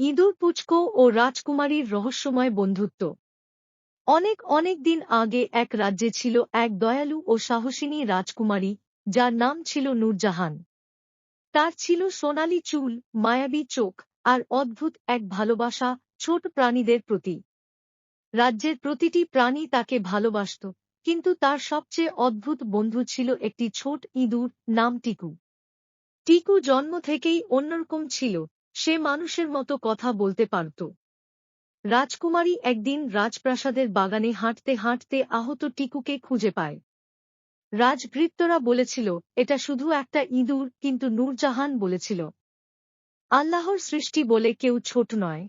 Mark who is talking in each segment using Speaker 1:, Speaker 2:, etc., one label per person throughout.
Speaker 1: ইঁদুর পুচকো ও রাজকুমারীর রহস্যময় বন্ধুত্ব। অনেক অনেক দিন আগে এক রাজ্যে ছিল এক দয়ালু ও সাহসিনী রাজকুমারী, যার নাম ছিল নূরজাহান। তার ছিল সোনালি চুল, মায়াবী চোখ আর অদ্ভুত এক ভালোবাসা ছোট প্রাণীদের প্রতি। রাজ্যের প্রতিটি প্রাণী তাকে ভালোবাসত, কিন্তু তার সবচেয়ে অদ্ভুত বন্ধু ছিল একটি ছোট ইঁদুর নাম টিকু। টিকু জন্ম থেকেই অন্যরকম ছিল সে মানুষের মতো কথা বলতে পারত। রাজকুমারী একদিন রাজপ্রাসাদের বাগানে হাঁটতে হাঁটতে আহত টিকুকে খুঁজে পায়। রাজভৃত্যরা বলেছিল, এটা শুধু একটা ইঁদুর, কিন্তু নূরজাহান বলেছিল। আল্লাহর সৃষ্টি বলে কেউ ছোট নয়।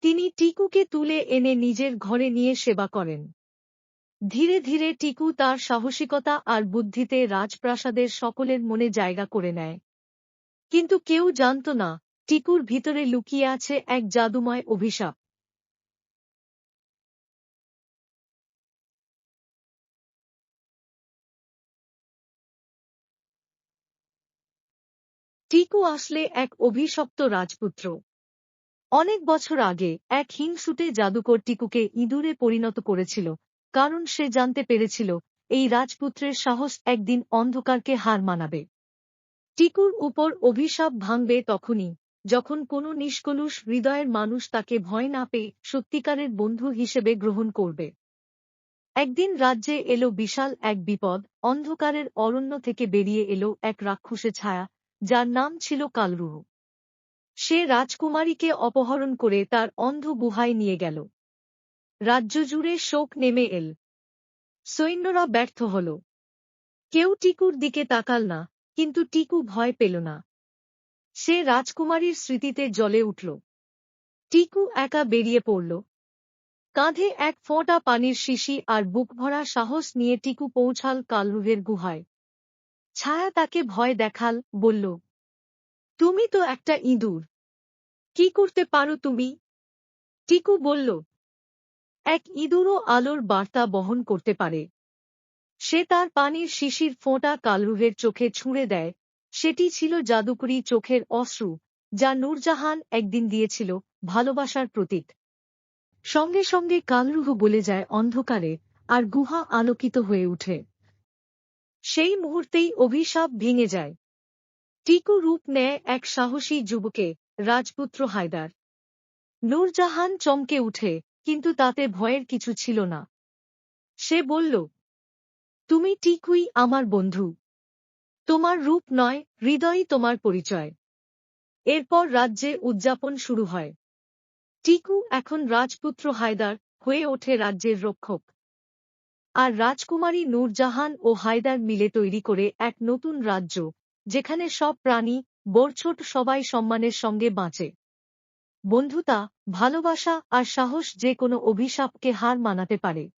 Speaker 1: তিনি টিকুকে তুলে এনে নিজের ঘরে নিয়ে সেবা করেন। ধীরে ধীরে টিকু তার সাহসিকতা আর বুদ্ধিতে রাজপ্রাসাদের সকলের মনে জায়গা করে নেয়। কিন্তু কেউ জানত না টিকুর ভিতরে লুকিয়ে আছে এক জাদুময় অভিশাপ। টিকু আসলে এক অভিশপ্ত রাজপুত্র। অনেক বছর আগে এক হিংসুটে জাদুকর টিকুকে ইঁদুরে পরিণত করেছিল, কারণ সে জানতে পেরেছিল এই রাজপুত্রের সাহস একদিন অন্ধকারকে হার মানাবে। টিকুর উপর অভিশাপ ভাঙবে তখনই। যখন কোনো নিষ্কলুষ হৃদয়ের মানুষ তাকে ভয় না পেয়ে সত্যিকারের বন্ধু হিসেবে গ্রহণ করবে। একদিন রাজ্যে এলো বিশাল এক বিপদ, অন্ধকারের অরণ্য থেকে বেরিয়ে এলো এক রাক্ষসে ছায়া, যার নাম ছিল কালরুহ সে রাজকুমারীকে অপহরণ করে তার অন্ধ গুহায় নিয়ে গেল। রাজ্য জুড়ে শোক নেমে এল। সৈন্যরা ব্যর্থ হল। কেউ টিকুর দিকে তাকাল না, কিন্তু টিকু ভয় পেল না। সে রাজকুমারীর স্মৃতিতে জলে উঠল। টিকু একা বেরিয়ে পড়ল। কাঁধে এক ফোঁটা পানির শিশি আর বুক ভরা সাহস নিয়ে টিকু পৌঁছাল কালরুহের গুহায়। ছায়া তাকে ভয় দেখাল, বলল, তুমি তো একটা ইঁদুর। কি করতে পারো তুমি? টিকু বলল, এক ইঁদুরও আলোর বার্তা বহন করতে পারে। সে তার পানির শিশির ফোঁটা কালরুহের চোখে ছুঁড়ে দেয় সেটি ছিল জাদুকরি চোখের অশ্রু, যা নূরজাহান একদিন দিয়েছিল ভালোবাসার প্রতীক। সঙ্গে সঙ্গে কালরুহ বলে যায় অন্ধকারে আর গুহা আলোকিত হয়ে উঠে সেই মুহূর্তেই অভিশাপ ভেঙে যায়। টিকু রূপ নেয় এক সাহসী যুবকে, রাজপুত্র হায়দার। নূরজাহান চমকে উঠে কিন্তু তাতে ভয়ের কিছু ছিল না। সে বলল, তুমি টিকুই আমার বন্ধু। তোমার রূপ নয়, হৃদয়ই তোমার পরিচয়। এরপর রাজ্যে উদযাপন শুরু হয়। টিকু এখন রাজপুত্র হায়দার হয়ে ওঠে রাজ্যের রক্ষক। আর রাজকুমারী নূরজাহান ও হায়দার মিলে তৈরি করে এক নতুন রাজ্য, যেখানে সব প্রাণী বড়ছোট সবাই সম্মানের সঙ্গে বাঁচে। বন্ধুতা, ভালোবাসা আর সাহস যে কোনো অভিশাপকে হার মানাতে পারে।